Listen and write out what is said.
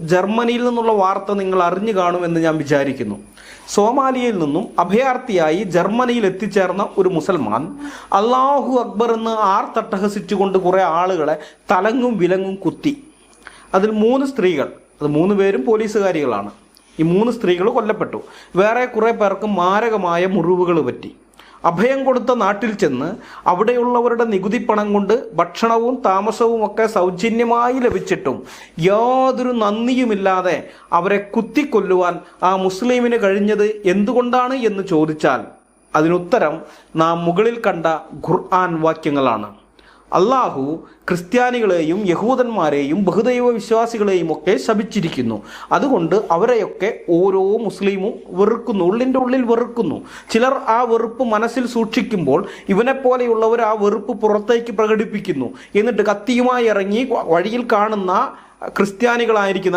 ജർമ്മനിയിൽ നിന്നുള്ള വാർത്ത നിങ്ങൾ അറിഞ്ഞു കാണുമെന്ന് ഞാൻ വിചാരിക്കുന്നു. സോമാലിയയിൽ നിന്നും അഭയാർത്ഥിയായി ജർമ്മനിയിൽ എത്തിച്ചേർന്ന ഒരു മുസൽമാൻ അള്ളാഹു അക്ബർ എന്ന് ആർ ആർത്തട്ടഹസിച്ചുകൊണ്ട് കുറേ ആളുകളെ തലങ്ങും വിലങ്ങും കുത്തി. അതിൽ മൂന്ന് സ്ത്രീകൾ അത് മൂന്ന് പേരും പോലീസുകാരികളാണ്. ഈ മൂന്ന് സ്ത്രീകൾ കൊല്ലപ്പെട്ടു. വേറെ കുറേ പേർക്ക് മാരകമായ മുറിവുകൾ പറ്റി. അഭയം കൊടുത്ത നാട്ടിൽ ചെന്ന് അവിടെയുള്ളവരുടെ നികുതി പണം കൊണ്ട് ഭക്ഷണവും താമസവും ഒക്കെ സൗജന്യമായി ലഭിച്ചിട്ടും യാതൊരു നന്ദിയുമില്ലാതെ അവരെ കുത്തിക്കൊല്ലുവാൻ ആ മുസ്ലിമിന് കഴിഞ്ഞത് എന്തുകൊണ്ടാണ് എന്ന് ചോദിച്ചാൽ അതിനുത്തരം നാം മുകളിൽ കണ്ട ഖുർആൻ വാക്യങ്ങളാണ്. അള്ളാഹു ക്രിസ്ത്യാനികളെയും യഹൂദന്മാരെയും ബഹുദൈവ വിശ്വാസികളെയും ഒക്കെ ശപിച്ചിരിക്കുന്നു. അതുകൊണ്ട് അവരെയൊക്കെ ഓരോ മുസ്ലിമും വെറുക്കുന്നു ഉള്ളിന്റെ ഉള്ളിൽ വെറുക്കുന്നു. ചിലർ ആ വെറുപ്പ് മനസ്സിൽ സൂക്ഷിക്കുമ്പോൾ ഇവനെപ്പോലെയുള്ളവർ ആ വെറുപ്പ് പുറത്തേക്ക് പ്രകടിപ്പിക്കുന്നു. എന്നിട്ട് കത്തിയുമായി ഇറങ്ങി വഴിയിൽ കാണുന്ന ക്രിസ്ത്യാനികളായിരിക്കുന്ന